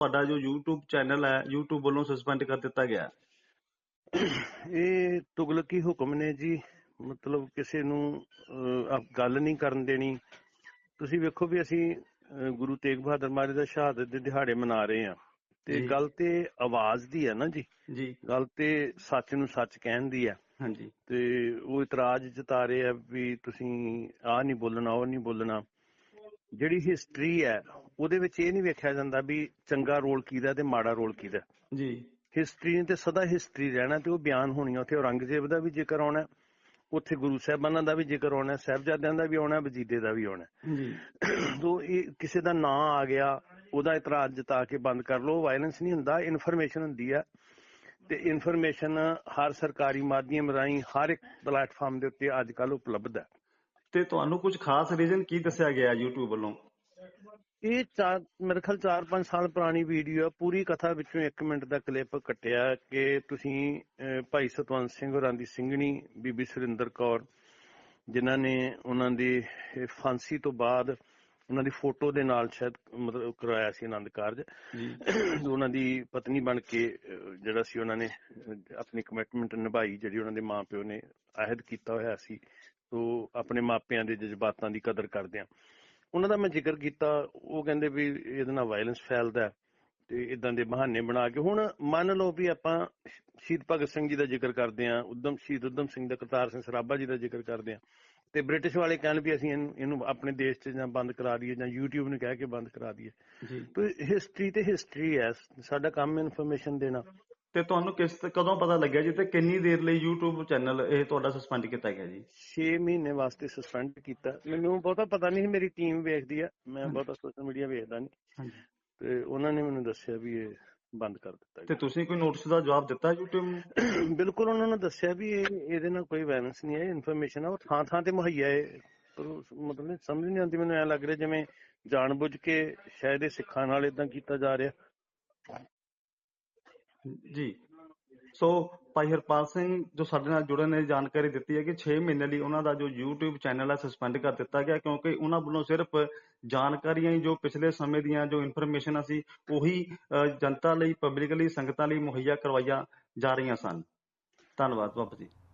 ਤੁਹਾਡਾ ਜੋ YouTube channel ਹੈ YouTube ਵੱਲੋਂ ਸਸਪੈਂਡ ਕਰ ਦਿੱਤਾ ਗਿਆ? ਇਹ ਤੁਗਲਕੀ ਹੁਕਮ ਨੇ ਜੀ ਮਤਲਬ ਕਿਸੇ ਨੂੰ ਆਪ ਗੱਲ ਨਹੀਂ ਕਰਨ ਦੇਣੀ। ਤੁਸੀਂ ਵੇਖੋ ਵੀ ਅਸੀਂ ਗੁਰੂ ਤੇਗ ਬਹਾਦਰ ਮਹਾਰਾਜ ਦਾ ਸ਼ਹਾਦਤ ਦੇ ਦਿਹਾੜੇ ਮਨਾ ਰਹੇ ਹਾਂ। ਤੇ। ਗੱਲ ਤੇ ਆਵਾਜ਼ ਦੀ ਹੈ ਨਾ ਜੀ। ਜੀ। ਗੱਲ ਤੇ ਸੱਚ ਨੂੰ ਸੱਚ ਕਹਿਣ ਦੀ ਹੈ। ਹਾਂਜੀ। ਤੇ ਉਹ ਇਤਰਾਜ਼ ਜਤਾ ਰਹੇ ਆ ਵੀ ਤੁਸੀਂ ਆਹ ਨਹੀਂ ਬੋਲਣਾ ਉਹ ਨਹੀਂ ਬੋਲਣਾ। ਜਿਹੜੀ ਹਿਸਟਰੀ ਹੈ ਉਹਦੇ ਵਿੱਚ ਇਹ ਨਹੀਂ ਵੇਖਿਆ ਜਾਂਦਾ ਵੀ ਚੰਗਾ ਰੋਲ ਕਿਹਦਾ ਤੇ ਮਾੜਾ ਰੋਲ ਕਿਹਦਾ। ਜੀ। ਹਿਸਟਰੀ ਨੇ ਤੇ ਸਦਾ ਹਿਸਟਰੀ ਰਹਿਣਾ ਤੇ ਉਹ ਬਿਆਨ ਹੋਣੀ। ਉੱਥੇ ਔਰੰਗਜ਼ੇਬ ਦਾ ਵੀ ਜ਼ਿਕਰ ਆਉਣਾ ਉੱਥੇ ਗੁਰੂ ਸਾਹਿਬਾਨਾਂ ਦਾ ਵੀ ਜ਼ਿਕਰ ਆਉਣਾ ਸਾਹਿਬਜ਼ਾਦਿਆਂ ਦਾ ਵੀ ਆਉਣਾ ਵਜੀਦੇ ਦਾ ਵੀ ਆਉਣਾ। ਜੀ। ਤੋ ਇਹ ਕਿਸੇ ਦਾ ਨਾਂ ਆ ਗਿਆ ਉਹਦਾ ਇਤਰਾਜ਼ ਜਤਾ ਕੇ ਬੰਦ ਕਰ ਲਓ ਵਾਇਲੈਂਸ ਨਹੀਂ ਹੁੰਦਾ ਇਨਫੋਰਮੇਸ਼ਨ ਹੁੰਦੀ ਆ। ਤੇ ਇਨਫੋਰਮੇਸ਼ਨ ਹਰ ਸਰਕਾਰੀ ਮਾਧਿਅਮ ਰਾਹੀਂ ਹਰ ਇੱਕ ਪਲੇਟਫਾਰਮ ਦੇ ਉੱਤੇ ਅੱਜ ਕੱਲ ਉਪਲਬਧ ਹੈ ਤੇ ਤੁਹਾਨੂੰ ਕੁਝ ਖਾਸ ਰੀਜ਼ਨ ਕੀ ਦੱਸਿਆ ਗਿਆ YouTube ਵੱਲੋਂ? ਇਹ ਚਾਰ ਮੇਰੇ ਖਿਆਲ 4-5 ਸਾਲ ਪੁਰਾਣੀ ਵੀਡੀਓ ਆ ਪੂਰੀ ਕਥਾ ਵਿੱਚੋਂ 1 ਮਿੰਟ ਦਾ ਕਲਿੱਪ ਕੱਟਿਆ ਕਿ ਤੁਸੀਂ ਭਾਈ ਸਤਵੰਤ ਸਿੰਘ ਹੋਰਾਂ ਦੀ ਸਿੰਘਣੀ ਬੀਬੀ ਸੁਰਿੰਦਰ ਕੌਰ ਜਿਨ੍ਹਾਂ ਨੇ ਉਹਨਾਂ ਦੀ ਫਾਂਸੀ ਤੋਂ ਬਾਅਦ ਉਹਨਾਂ ਦੀ ਫੋਟੋ ਦੇ ਨਾਲ ਸ਼ਾਇਦ ਮਤਲਬ ਕਰਵਾਇਆ ਸੀ ਆਨੰਦ ਕਾਰਜ ਜੀ। ਉਹਨਾਂ ਦੀ ਪਤਨੀ ਬਣ ਕੇ ਜਿਹੜਾ ਸੀ ਉਹਨਾਂ ਨੇ ਆਪਣੀ ਕਮਿਟਮੈਂਟ ਨਿਭਾਈ ਜਿਹੜੀ ਉਹਨਾਂ ਦੇ ਮਾਪਿਓ ਨੇ ਅਹਿਦ ਕੀਤਾ ਹੋਇਆ ਸੀ ਸੋ ਆਪਣੇ ਮਾਪਿਆਂ ਦੇ ਜਜ਼ਬਾਤਾਂ ਦੀ ਕਦਰ ਕਰਦੇ ਆ। ਉਹਨਾਂ ਦਾ ਮੈਂ ਜ਼ਿਕਰ ਕੀਤਾ ਉਹ ਕਹਿੰਦੇ ਵੀ ਇਹਦੇ ਨਾਲ ਵਾਇਲੈਂਸ ਫੈਲਦਾ ਹੈ ਤੇ ਇਦਾਂ ਦੇ ਬਹਾਨੇ ਬਣਾ ਕੇ। ਹੁਣ ਮੰਨ ਲਓ ਵੀ ਆਪਾਂ ਸ਼ਹੀਦ ਭਗਤ ਸਿੰਘ ਜੀ ਦਾ ਜ਼ਿਕਰ ਕਰਦੇ ਆ ਉਦਮ ਸ਼ਹੀਦ ਉਦਮ ਸਿੰਘ ਦਾ ਕਰਤਾਰ ਸਿੰਘ ਸਰਾਭਾ ਜੀ ਦਾ ਜ਼ਿਕਰ ਕਰਦੇ ਆ ਤੇ ਬ੍ਰਿਟਿਸ਼ ਵਾਲੇ ਕਹਿਣ ਵੀ ਅਸੀਂ ਇਹਨੂੰ ਆਪਣੇ ਦੇਸ਼ 'ਚ ਜਾਂ ਬੰਦ ਕਰਾ ਦਈਏ ਜਾਂ YouTube ਨੂੰ ਕਹਿ ਕੇ ਬੰਦ ਕਰਾ ਦਈਏ। ਜੀ। ਤੇ ਹਿਸਟਰੀ ਤੇ ਹਿਸਟਰੀ ਹੈ ਸਾਡਾ ਕੰਮ ਇਨਫੋਰਮੇਸ਼ਨ ਦੇਣਾ। ਤੇ ਤੁਹਾਨੂੰ ਕਿਸ ਕਦੋਂ ਪਤਾ ਲੱਗਿਆ ਜੀ ਤੇ ਕਿੰਨੀ ਦੇਰ ਲਈ YouTube ਚੈਨਲ ਇਹ ਤੁਹਾਡਾ ਸਸਪੈਂਡ ਕੀਤਾ ਗਿਆ ਜੀ? 6 ਮਹੀਨੇ ਵਾਸਤੇ ਸਸਪੈਂਡ ਕੀਤਾ। ਮੈਨੂੰ ਬਹੁਤਾ ਪਤਾ ਨਹੀਂ ਮੇਰੀ ਟੀਮ ਵੇਖਦੀ ਆ। ਮੈਂ ਬਹੁਤਾ ਸੋਸ਼ਲ ਮੀਡੀਆ ਵੇਖਦਾ ਨਹੀਂ। ਤੇ ਉਹਨਾਂ ਨੇ ਮੈਨੂੰ ਦੱਸਿਆ ਵੀ ਇਹ ਬੰਦ ਕਰ ਦਿੱਤਾ ਤੇ ਤੁਸੀਂ ਕੋਈ ਨੋਟਿਸ ਦਾ ਜਵਾਬ ਦਿੱਤਾ YouTube ਨੂੰ? ਬਿਲਕੁਲ ਉਹਨਾਂ ਨੇ ਦੱਸਿਆ ਵੀ ਇਹ ਇਹਦੇ ਨਾਲ ਕੋਈ ਵਾਇਲੈਂਸ ਨਹੀਂ ਹੈ ਇਨਫੋਰਮੇਸ਼ਨ ਆ। ਉਹ ਥਾਂ ਥਾਂ ਤੇ ਮੁਹੱਈਆ ਹੈ ਪਰ ਮਤਲਬ ਸਮਝ ਨਹੀਂ ਆਉਂਦੀ ਮੈਨੂੰ ਐ ਲੱਗ ਰਿਹਾ ਜਿਵੇਂ ਜਾਣਬੁੱਝ ਕੇ ਸ਼ਾਇਦ ਇਹ ਸਿੱਖਾਂ ਨਾਲ ਇਦਾਂ ਕੀਤਾ ਜਾ ਰਿਹਾ। ਜੀ। ਸੋ ਭਾਈ ਹਰਪਾਲ ਸਿੰਘ ਜੋ ਸਾਡੇ ਨਾਲ ਜੁੜੇ ਨੇ, ਜਾਣਕਾਰੀ ਦਿੱਤੀ ਹੈ ਕਿ 6 ਮਹੀਨੇ ਲਈ ਉਹਨਾਂ ਦਾ ਜੋ YouTube ਚੈਨਲ ਹੈ ਸਸਪੈਂਡ ਕਰ ਦਿੱਤਾ ਗਿਆ ਕਿਉਂਕਿ ਉਹਨਾਂ ਵੱਲੋਂ ਸਿਰਫ ਜਾਣਕਾਰੀਆਂ ਹੀ ਜੋ ਪਿਛਲੇ ਸਮੇਂ ਦੀਆਂ ਜੋ ਇਨਫੋਰਮੇਸ਼ਨ ਸੀ, ਉਹੀ ਜਨਤਾ ਲਈ ਪਬਲਿਕ ਲਈ, ਸੰਗਤਾਂ ਲਈ ਮੁਹੱਈਆ ਕਰਵਾਈਆਂ ਜਾ ਰਹੀਆਂ ਸਨ। ਧੰਨਵਾਦ ਬਾਬਾ ਜੀ।